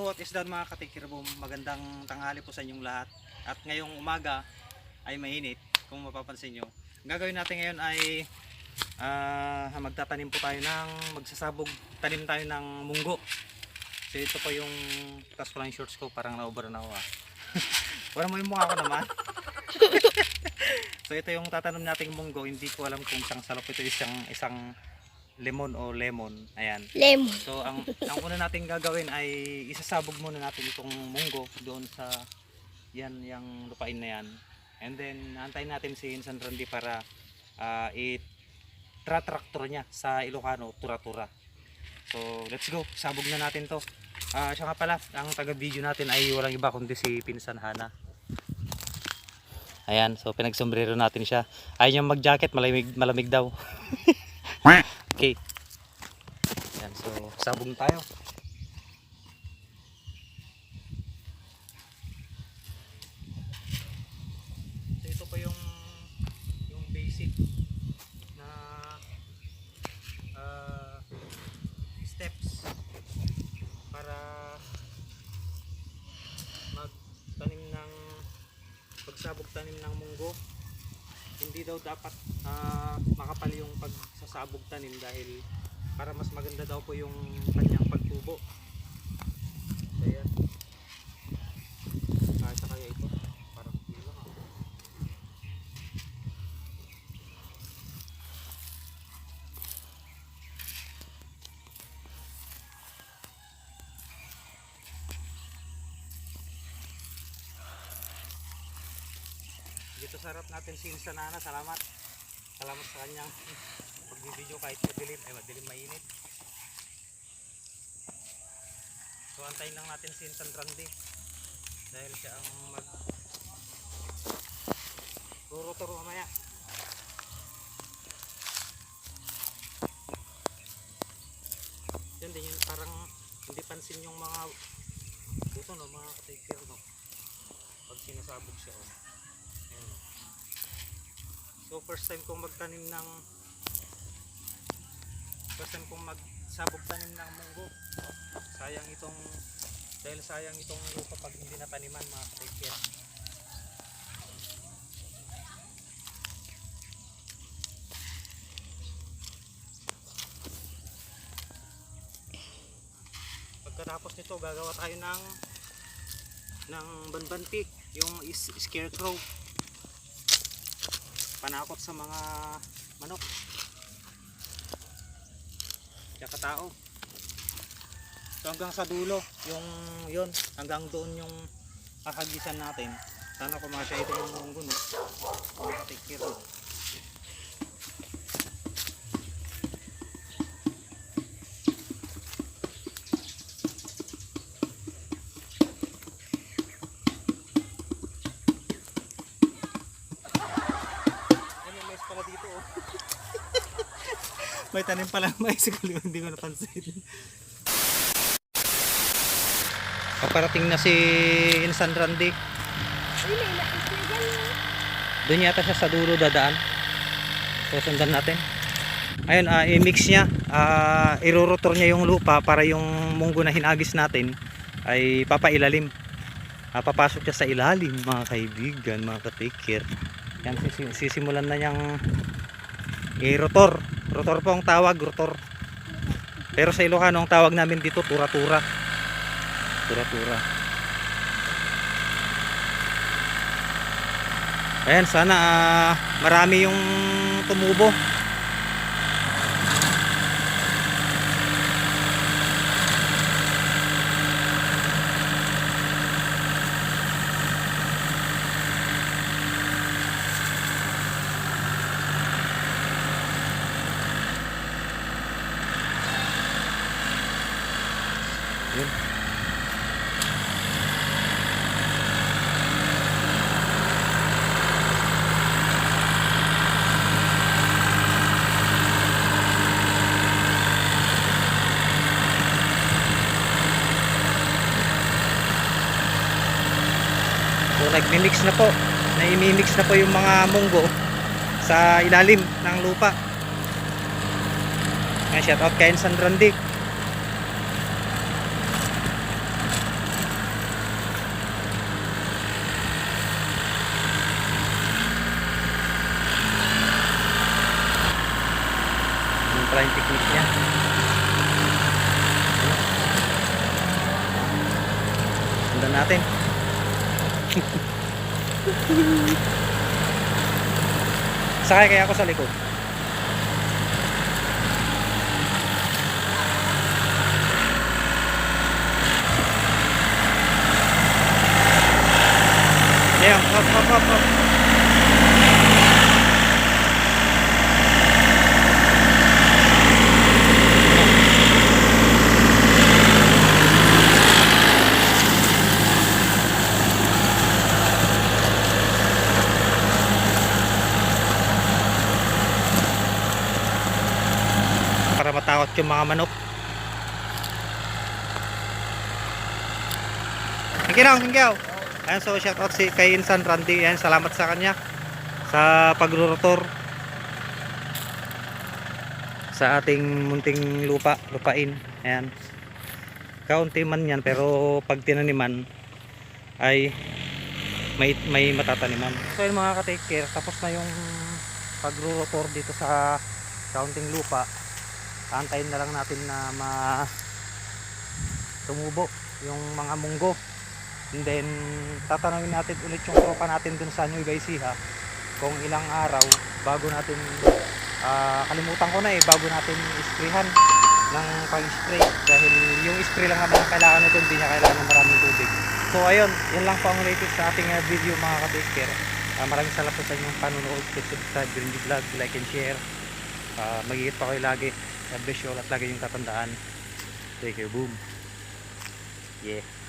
So what is that mga katikirbo? Magandang tanghali po sa inyong lahat. At ngayong umaga ay mainit kung mapapansin nyo. Ang gagawin natin ngayon ay ah, magtatanim po tayo ng magsasabog tanim tayo ng munggo. So ito po yung tas lang shorts ko parang naubara na ako. Wala mo yung mukha ko naman. so ito yung tatanim nating munggo. Hindi ko alam kung isang salop ito isang isang lemon o lemon. Ayan. Lemon. So ang ang una nating gagawin ay isasabog muna natin itong munggo doon sa yan yung lupain na yan. And then antayin natin si Insan Randy para ah, i-tratraktor niya sa Ilocano, tura-tura. So let's go, sabog na natin to. Ah, siya nga pala, ang taga-video natin ay walang iba kundi si Pinsan Hana. Ayan, so pinagsombrero natin siya. Ayaw niyang mag-jacket, malamig, malamig daw. Okay. Ayan, so sabog tayo. Ito pa yung yung basic na ah, steps para magtanim ng pagsabog tanim ng munggo hindi daw dapat ah, makapal yung pagsasabog tanim dahil para mas maganda daw po yung kanyang pagtubo. So yan kahit sa kaya ito. Parang kulang ah. dito sa harap natin si Insta Nana salamat salamat sa kanyang pagbibideo kahit madilim ay madilim mainit. So antayin lang natin si Insan Randy. Dahil siya ang mag ruruturo mamaya. Yun din yun parang hindi pansin yung mga buto no? Mga katikir no? Pag sinasabog siya oh. So first time kong magtanim ng first time kong magsabog tanim ng munggo. Sayang itong dahil sayang itong lupa pag hindi nataniman mga katikir. Pagkatapos nito gagawa tayo ng ng banbantik, yung scarecrow. Panakot sa mga manok. Tsaka tao. So hanggang sa dulo, yung yon hanggang doon yung kakagisan natin. Sana kumasya ito yung munggo no. Take care no. Ay, may mais pala dito oh. May tanim pala ng mais kung hindi ko napansin. Paparating na si Insan Randy. May dyan. Doon yata siya sa dulo dadaan. So sundan natin. Ayun, ah, i-mix niya. Ah, irurotor niya yung lupa para yung munggo na hinagis natin ay papailalim. Ah, papasok siya sa ilalim mga kaibigan, mga katikir. Yan, sisi- sisimulan na niyang i-rotor. Rotor po ang tawag, rotor. Pero sa Ilocano ang tawag namin dito tura-tura. Tura-tura. Ayan, sana ah, marami yung tumubo. Yun. Nagmi-mix na po. Naimi-mix na po yung mga munggo sa ilalim ng lupa. Ayan, shout out kay San Randy. Pala yung technique niya. Sundan natin. Sakay kaya ako sa likod. Ayan, hop, hop, hop, hop. para matakot yung mga manok. Thank you, thank you. Ayan, so shout out si kay Insan Randy. Ayan, salamat sa kanya sa pagrurotor sa ating munting lupa, lupain. Ayan. Kaunti man yan pero pag tinaniman ay may may matataniman. So yun mga ka-take care, tapos na yung pagrurotor dito sa kaunting lupa antayin na lang natin na ma tumubo yung mga munggo. And then tatanungin natin ulit yung tropa natin dun sa Nueva Ecija kung ilang araw bago natin ah, kalimutan ko na eh bago natin isprayhan ng pag-spray dahil yung spray lang naman ang kailangan nito hindi niya kailangan ng maraming tubig. So ayun yan lang po ang latest sa ating ah, video mga ka-take Ah, maraming salamat sa inyong panonood. Please subscribe Vlog like and share. Ah, magigit pa kayo lagi God bless you all at lagi yung tatandaan. Take care boom. Yeah